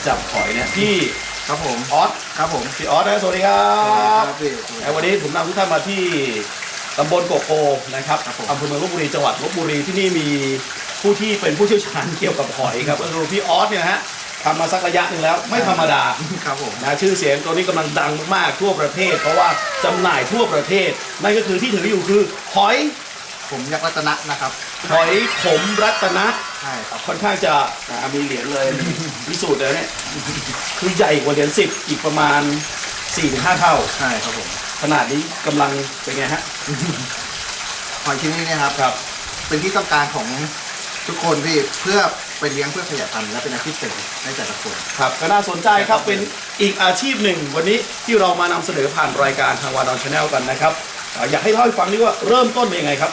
นี่เขากำลังจับหอยเนี่ยพี่ครับผมออสครับผมพี่ออสนะสวัสดีครับพี่แล้ววันนี้ผมนำทุกท่านมาที่ตำบลโกโกนะครับครับผมอำเภอเมืองลบบุรีจังหวัดลบบุรีที่นี่มีผู้ที่เป็นผู้เชี่ยวชาญเกี่ยวกับหอยครับก็คือพี่ออสเนี่ยนะฮะทำมาสักระยะหนึ่งแล้วไม่ธรรมดาครับผมนะชื่อเสียงตัวนี้กำลังดังมากๆทั่วประเทศ เพราะว่าจำหน่ายทั่วประเทศนั่นก็คือที่ถืออยู่คือหอย ผมยักษ์รัตนะนะครับหอยขมรัตนะใช่ครับค่อนข้างจะอ่ามีเหรียญเลยพิสูจน์เลยเนี่ยคือใหญ่กว่าเหรียญสิบอีกประมาณ4-5เท่า ใช่ครับผมขนาดนี้กำลังเป็นไงฮะหอยชิ้นนี้เนะครับ ครับ เป็นที่ต้องการของทุกคนพี่เพื่อไปเลี้ยงเพื่อขยายพันธุ์และเป็นอาชีพเสริมให้แต่ละคน ครับก็น่าสนใจครับเป็นอีกอาชีพหนึ่ง วันนี้ที่เรามานำเสนอผ่านรายการทางวานอนชาแนลกันนะครับ อ่าอยากให้เล่าให้ฟังนิดว่าเริ่มต้นเป็นยังไงครับ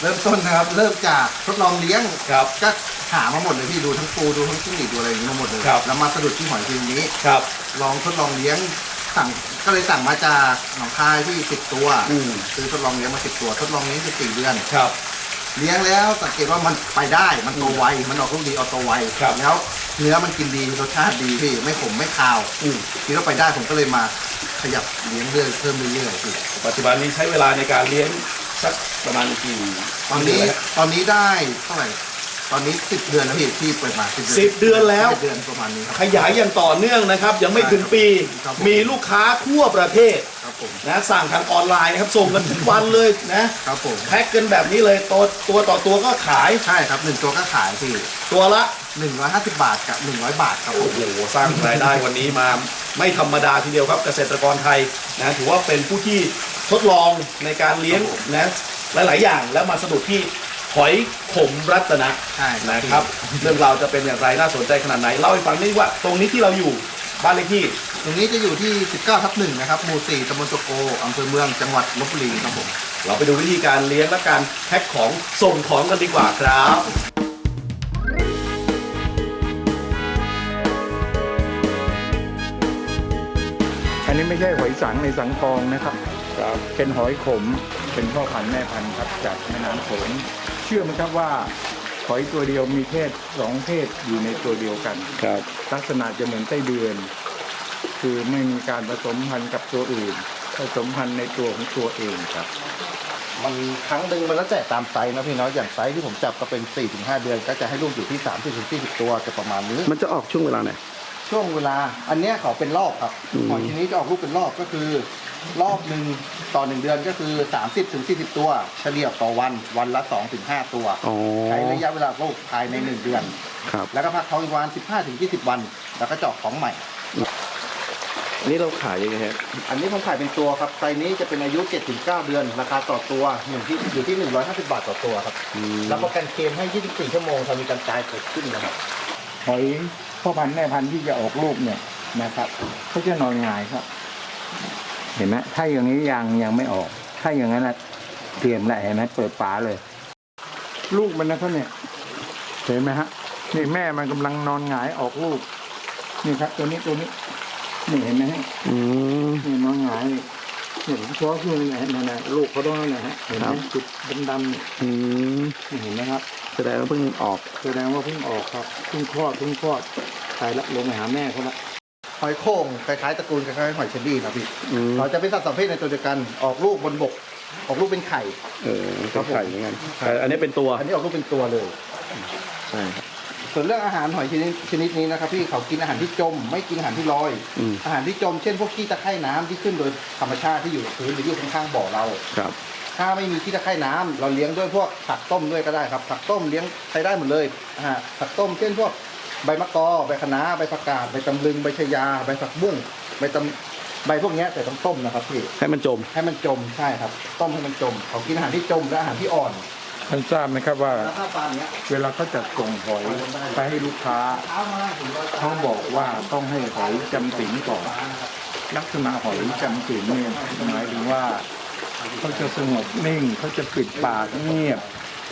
เริ่มต้นนะครับ เริ่มจากทดลองเลี้ยง ครับ ก็หามาหมดเลยพี่ดูทั้งปูดูทั้งจิ้งหรีดดูอะไรอย่างนี้มาหมดเลยครับ แล้วมาสะดุดที่หอยชิ้นนี้ ครับ ลองทดลองเลี้ยงสั่งก็เลยสั่งมาจากหนองคายที่สิบตัวอืม ซื้อทดลองเลี้ยงมาสิบตัว ทดลองเลี้ยงสิบสี่เดือน ครับ เลี้ยงแล้วสังเกตว่ามันไปได้มันโตไวมันออกลูกดีเอาโตไวครับ แล้ว เนื้อมันกินดีรสชาติดีพี่ไม่ขมไม่คาวอืมคิดว่าไปได้ผมก็เลยมาขยับเลี้ยงเรื่อยเพิ่มเรื่อยๆพี่ปัจจุบันนี้ใช้เวลาในการเลี้ยงสักประมาณกี่ตอนนี้เดืแล้วตอนนี้ได้เท่าไหร่ ตอนนี้สิบเดือนแล้วพี่ที่เปิดมาสิบเดือนสิบเดือนแล้ว สิบเดือนประมาณนี้ครับ ขยายอย่างต่อเนื่องนะครับ ยังไม่ถึงปี ครับผม มีลูกค้าทั่วประเทศครับผมนะสั่งทางออนไลน์นะครับส่งกันทุกวันเลยนะครับผมแพ็คกันแบบนี้เลยตัวตัวต่อตัวก็ขายใช่ครับหนึ่งตัวก็ขายพี่ตัวละ หนึ่งร้อยห้าสิบบาทกับหนึ่งร้อยบาทครับผโอ้ม โหสร้างรายได้วันนี้มาไม่ธรรมดาทีเดียวครับเกษตรกรไทยนะถือว่าเป็นผู้ที่ทดลองในการเลี้ยงนะหลาย ๆ อย่างแล้วมาสะดุดที่ หอยขมรัตนะใช่นะครับ เรื่องราวจะเป็นอย่างไรน่าสนใจขนาดไหนเล่าให้ฟังนิดว่า ตรงนี้ที่เราอยู่บ้านเลขที่ ตรงนี้จะอยู่ที่ 19ทับหนึ่งนะครับ หมู่สี่ตำบลโสโกอำเภอเมือง จังหวัดลบบุรีครับผม เราไปดูวิธีการเลี้ยงและการแพ็คของส่งของกันดีกว่าครับ อันนี้ไม่ใช่หอยสังในสังทองนะครับครับเป็นหอยขม เป็นพ่อพันธุ์แม่พันธุ์ครับจากแม่น้ำโขงเชื่อไหมครับว่าหอยตัวเดียวมีเพศสองเพศอยู่ในตัวเดียวกัน ครับ ลักษณะจะเหมือนไส้เดือน คือไม่มีการผสมพันธุ์กับตัวอื่น ผสมพันธุ์ในตัวของตัวเองครับ มันครั้งหนึ่งมันแล้วแต่ตามไซส์นะพี่เนาะอย่างไซส์ที่ผมจับก็เป็น4-5เดือน ก็จะให้ลูกอยู่ที่30-40ตัวจะประมาณนี้ มันจะออกช่วงเวลาไหน ช่วงเวลา อันเนี้ยเขาเป็นรอบครับอืม หอยทีนี้จะออกลูกเป็นรอบก็คือ รอบหนึ่งต่อหนึ่งเดือนก็คือ 30-40ตัว เฉลี่ยต่อวันวันละ2-5ตัวอ๋อใช้ระยะเวลาลูกภายใน 1 เดือน ครับ แล้วก็พักท้องอีกวัน 15-20วัน แล้วก็เจาะของใหม่นี่เราขายยังไงฮะอันนี้ผมขายเป็นตัวครับไซส์นี้จะเป็นอายุ7-9 เดือน ราคาต่อตัวอยู่ที่อยู่ที่ 150 บาทต่อตัวครับรับประกันเคลมให้ 24 ชั่วโมงถ้ามีการจ่ายเกิดขึ้นนะครับ หอยพ่อพันธุ์แม่พันธุ์ที่จะออกลูกเนี่ยนะครับเขาจะนอนหงายครับ เห็นไหมถ้าอย่างนี้ยังยังไม่ออก ถ้าอย่างนั้นนะเตรียมแล้วเห็นไหมเปิดฝาเลย ลูกมันนะครับเนี่ย เห็นไหมฮะ นี่แม่มันกำลังนอนหงายออกลูก นี่ครับ ตัวนี้ตัวนี้ นี่เห็นไหมฮะอืมนี่นอนหงายนี่นี่ผมชัวร์คือนี่นะนั่นนะลูกเขาต้องนั่นนะฮะเห็นไหมครับจุดดำๆเนี่ยอืมนี่เห็นไหมครับแสดงว่าเพิ่งออก แสดงว่าเพิ่งออกครับเพิ่งคลอดเพิ่งคลอดไปละลงไปหาแม่เขาละ หอยโข่งคล้ายๆตระกูลคล้ายๆหอยเชอรี่นะพี่อืม เราจะเป็นสัตว์ประเภทในตัวเดียวกันออกลูกบนบก ออกลูกเป็นไข่ เออครับผมไข่เหมือนกันแต่อันนี้เป็นตัวอันนี้ออกลูกเป็นตัวเลย ใช่ครับ ส่วนเรื่องอาหารหอยชนิดชนิดนี้นะครับพี่เขากินอาหารที่จม ไม่กินอาหารที่ลอย อืม อาหารที่จมเช่นพวกขี้ตะไคร่น้ำที่ขึ้นโดยธรรมชาติที่อยู่กับพื้นหรืออยู่ข้างๆบ่อเรา ครับถ้าไม่มีขี้ตะไคร่น้ำเราเลี้ยงด้วยพวกผักต้มด้วยก็ได้ครับ ผักต้มเลี้ยงใช้ได้หมดเลยอ่าผักต้มเช่นพวก ใบมะกอใบคะน้าใบผักกาดใบตำลึงใบชะยา ใบผักบุ้งใบตำใบพวกเนี้ยแต่ต้องต้มนะครับพี่ให้มันจม ให้มันจมใช่ครับ ต้มให้มันจมเขากินอาหารที่จมและอาหารที่อ่อนท่านทราบไหมครับว่า แล้วถ้าปลาเนี้ยเวลาเขาจัดส่งหอยไปให้ลูกค้าเช้ามาถึงร้อยเขาบอกว่าต้องให้หอยจำศีลก่อน ลักษณะหอยจำศีลเนี่ยหมายถึงว่าเขาจะสงบนิ่งเขาจะปิดปากเงียบ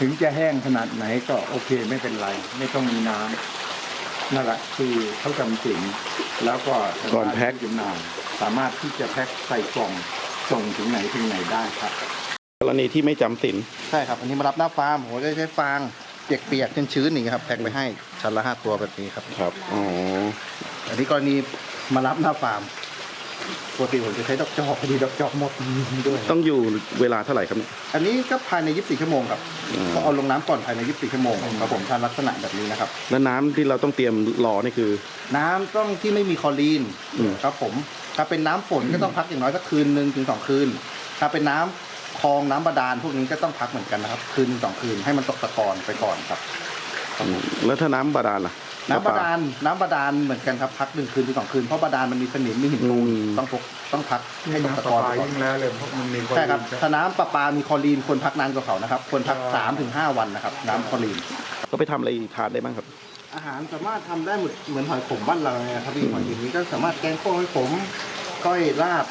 ถึงจะแห้งขนาดไหนก็โอเคไม่เป็นไร ไม่ต้องมีน้ำ นั่นแหละคือเขาจำศีลแล้วก็ก่อนแพ็ค จำหน่ายสามารถที่จะแพ็คใส่กล่องส่งถึงไหนถึงไหนได้ครับ กรณีที่ไม่จำสินใช่ครับอันนี้มารับหน้าฟาร์มผมก็จะใช้ฟางเปียกๆชื้นๆอย่างเงี้ยครับแพ็คไปให้ชั้นละห้าตัวแบบนี้ครับ ครับอ๋ออันนี้กรณีมารับหน้าฟาร์ม ปกติผมจะใช้ดอกจอกพอดีดอกจอกหมดด้วย ต้องอยู่เวลาเท่าไหร่ครับเนี่ย อันนี้ก็ภายใน 24 ชั่วโมงครับอืมก็เอาลงน้ำก่อนภายใน 24 ชั่วโมงครับผมทานลักษณะแบบนี้นะครับ แล้วน้ำที่เราต้องเตรียมรอนี่คือ น้ำต้องที่ไม่มีคลอรีนอืม ครับผม ถ้าเป็นน้ำฝนก็ต้องพักอย่างน้อยสักคืนหนึ่งถึงสองคืน ถ้าเป็นน้ำคลองน้ำบาดาลพวกนี้ก็ต้องพักเหมือนกันนะครับ คืนหนึ่งสองคืนให้มันตกตะกอนไปก่อนครับอืมแล้วถ้าน้ำบาดาลล่ะ น้ำบาดาลน้ำบาดาลเหมือนกันครับพักหนึ่งคืนถึงสองคืนเพราะบาดาลมันมีสนิมมีหินปูนอืมต้องพกต้องพักให้ตกน้ำตะปกอนลาไปก่อนยิ่งแล้วเลยเพราะมันมีวามใช่ครับดีถ้าน้ำประปามีคลอรีนควรพักนานกว่าเขานะครับควรพัก3าถึงหวันนะครับ น้ำคลอรีน ก็ไปทำอะไรทานได้บ้างครับ อาหารสามารถทำได้เหมือนเหมือนหอยขมบ้านเราเลยนะครับพี่หอยอย่างนี้ก็สามารถแกงข้าวหอยขมก้อยลาบ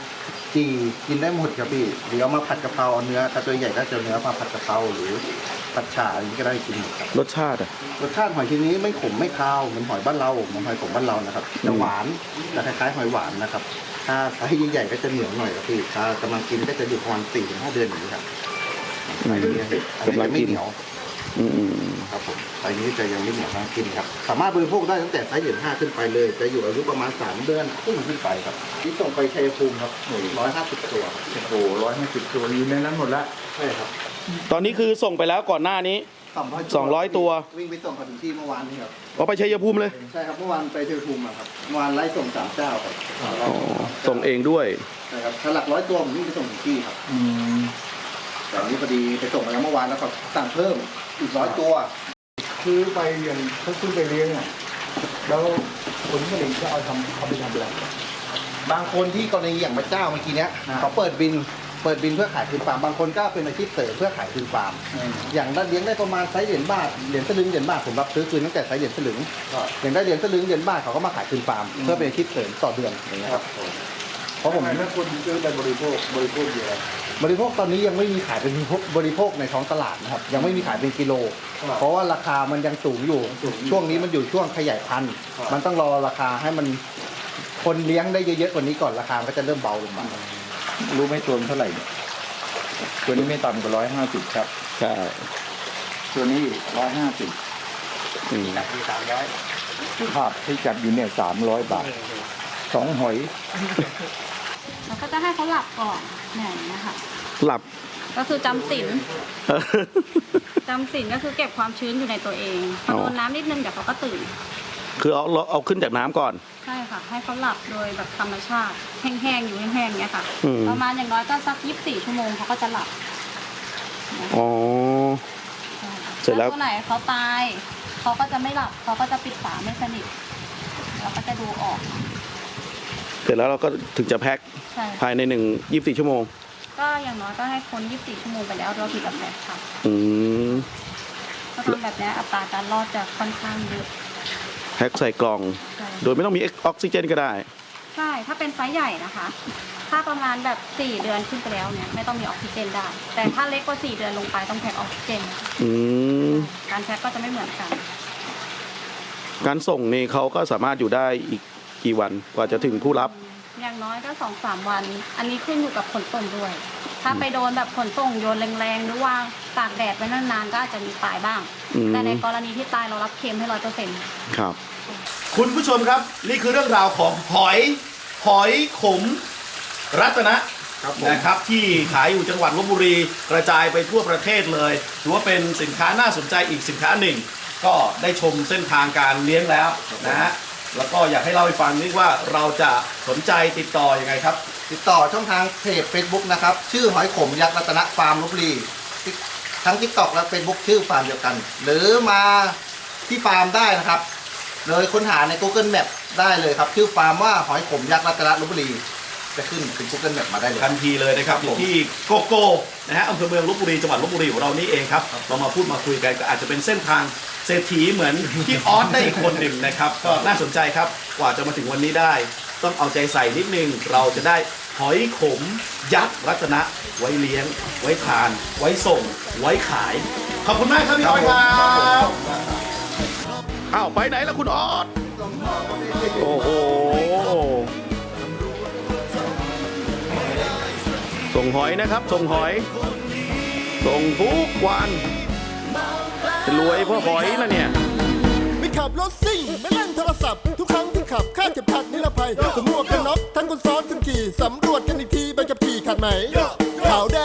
จีกินได้หมดครับพี่หรือเอามาผัดกะเพราเอาเนื้อถ้าตัวใหญ่ก็จะเอาเนื้อมาผัดกะเพราหรือผัดฉ่าอย่างนี้ก็ได้กินหมดครับรสชาติอะ รสชาติหอยชนิดนี้ไม่ขมไม่คาวเหมือนหอยบ้านเราเหมือนหอยขมบ้านเรานะครับจะหวานจะคล้ายๆหอยหวานนะครับ ถ้าไซส์ใหญ่ๆก็จะเหนียวหน่อยครับพี่ถ้ากำลังกินก็จะอยู่ประมาณสี่ถึงห้าเดือนอย่างนี้ครับอืมอันนี้อันนี้กำลัจะงไม่กินเหนียว อืมอืมอืมครับผมไซส์นี้จะยังไม่เหนียวทั้งกินครับ สามารถบริโภคได้ตั้งแต่ไซส์เหรียญห้าขึ้นไปเลย จะอยู่อายุประมาณสามเดือนครึ่งขึ้นไปครับที่ส่งไปชัยภูมิครับร้อยห้าสิบตัวครับโอ้โหร้อยห้าสิบตัวอยู่ในนั้นหมดละใช่ครับ ตอนนี้คือส่งไปแล้วก่อนหน้านี้สองร้อยตัว วิ่งไปส่งเขาถึงที่เมื่อวานนี้ครับเอาไปชัยภูมิเลย ใช่ครับเมื่อวานไปชัยภูมิมาครับเมื่อวานไล่ส่งสามเจ้าครับอ๋อส่งเองด้วย ใช่ครับถ้าหลักร้อยตัวผมวิ่งไปส่งถึงที่ครับอืมแต่อันนี้พอดีไปส่งมาแล้วเมื่อวานแล้วก็สั่งเพิ่มอีกร้อยตัว ซื้อไปเลี้ยงเขาซื้อไปเลี้ยงอะแล้วผลผลิตก็เอาทำเอาไปทำอะไรบางคนที่กรณีอย่างพระเจ้าเมื่อกี้เนี้ยอ่าเขาเปิดบินเปิดบินเพื่อขายคืนฟาร์มบางคนก็เป็นอาชีพเสริมเพื่อขายคืนฟาร์ม อย่างได้เลี้ยงได้ประมาณไซส์เหรียญบาทเหรียญสลึงเหรียญบาทผมรับซื้อคืนตั้งแต่ไซส์เหรียญสลึงอย่างได้เหรียญสลึงเหรียญบาทเขาก็มาขายคืนฟาร์มเพื่อเป็นอาชีพเสริมต่อเดือนอย่างเงี้ยครับเพ ราะผมทำไมไม่คนซื้อไปบริโภคบริโภคเยอะบริโภคตอนนี้ยังไม่มีขายเป็นบริโภคในท้องตลาดนะครับ ยังไม่มีขายเป็นกิโลเพราะว่าราคามันยังสูงอยู่ช่วงนี้มันอยู่ช่วงขยายพันธุ์มันต้องรอราคาให้มันคนเลี้ยงได้เยอะๆกว่านี้ก่อนราคามันก็จะเริ่มเบาลงมารู้ไหมตัวมันเท่าไหร่เนี่ยตัวนี้ไม่ต่ำกว่าร้อยห้าสิบครับ ใช่ตัวนี้ร้อยห้าสิบอืมภาพที่จับอยู่เนี่ยสามร้อยบาทสองหอย แล้วก็จะให้เขาหลับก่อนเนี่ยอย่างนี้ยค่ะ หลับ ก็คือจำศีลจำศีลก็คือเก็บความชื้นอยู่ในตัวเองพอโดนน้ำนิดนึงเดี๋ยวเขาก็ตื่น คือเอาเอาเอาขึ้นจากน้ำก่อน ใช่ค่ะ ให้เขาหลับโดยแบบธรรมชาติ แห้งๆอยู่แห้งๆเนี้ยค่ะ อืม ประมาณอย่างน้อยก็สักยี่สิบสี่ชั่วโมงเขาก็จะหลับอ๋อเสร็จแล้วตัวไหนเขาตายเขาก็จะไม่หลับเขาก็จะปิดฝาไม่สนิทเราก็จะดูออก เสร็จแล้วเราก็ถึงจะแพ็คใช่ภายในหนึ่งยี่สิบสี่ชั่วโมง ก็อย่างน้อยก็ให้คนยี่สิบสี่ชั่วโมงไปแล้วเราถึงจะแพ็คค่ะอืมถ้าทำแบบเนี้ยอัตราการรอดจะค่อนข้างเยอะแพ็คใส่กล่อง ใช่โดยไม่ต้องมีออกซิเจนก็ได้ ใช่ถ้าเป็นไซส์ใหญ่นะคะ ถ้าประมาณแบบ 4 เดือนขึ้นไปแล้วเนี่ยไม่ต้องมีออกซิเจนได้ แต่ถ้าเล็กกว่า 4 เดือนลงไปต้องแพ็คออกซิเจนอืมการแพ็คก็จะไม่เหมือนกัน การส่งนี่เขาก็สามารถอยู่ได้อีก กี่วันกว่าจะถึงผู้รับ อย่างน้อยก็สองสามวัน อันนี้ขึ้นอยู่กับขนส่งด้วย ถ้าไปโดนแบบขนส่งโยนแรงๆหรือว่าตากแดดไว้นานๆก็อาจจะมีตายบ้าง อืม แต่ในกรณีที่ตายเรารับเคลมให้ร้อยเปอร์เซ็นต์ ครับ คุณผู้ชมครับ นี่คือเรื่องราวของหอยหอยขมรัตนะนะครับที่ขายอยู่จังหวัดลบบุรีกระจายไปทั่วประเทศเลยถือว่าเป็นสินค้าน่าสนใจอีกสินค้าหนึ่ง ก็ได้ชมเส้นทางการเลี้ยงแล้วนะฮะ แล้วก็อยากให้เล่าให้ฟังนิดว่าเราจะสนใจติดต่ออยังไงครับ ติดต่อช่องทางเพจ Facebook นะครับ ชื่อหอยขมยักษ์รัตนฟาร์มลบบุรีทั้ง TikTok และ Facebook ชื่อฟาร์มเดียวกัน หรือมาที่ฟาร์มได้นะครับเลยค้นหาใน Google Map ได้เลยครับ ชื่อฟาร์มว่าหอยขมยักษ์รัตนลบบุรี จะขึ้นเป็น Google Map มาได้เลย ทันทีเลยนะครับอยู่ที่โกโก้นะฮะอำเภอเมืองลบบุรีจังหวัดลบบุรีของเรานี่เองครับเรามาพูดมาคุยกันก็อาจจะเป็นเส้นทางเศรษฐีเหมือนที่ออสได้อีกคนหนึ่งนะครับ ก็น่าสนใจครับกว่าจะมาถึงวันนี้ได้ ต้องเอาใจใส่นิดนึงเราจะได้หอยขม ยักษ์รัตนะ ไว้เลี้ยง ไว้ทาน ไว้ส่ง ไว้ขาย ขอบคุณมากครับพี่ออสครับอ้าวไปไหนล่ะคุณออสโอ้โห ส่งหอยนะครับ ส่งหอย ส่งทุกวันรวยเพราะหอยนะเนี่ยไม่ขับรถซิ่งไม่เล่นโทรศัพท์ ทุกครั้งที่ขับข้ามเข็มขัดนิรภัยสวมมวกกันน็อกทั้งคนซ้อนคนขี่สำรวจกันอีกทีใบขับขี่ขัดไหมขาวแดง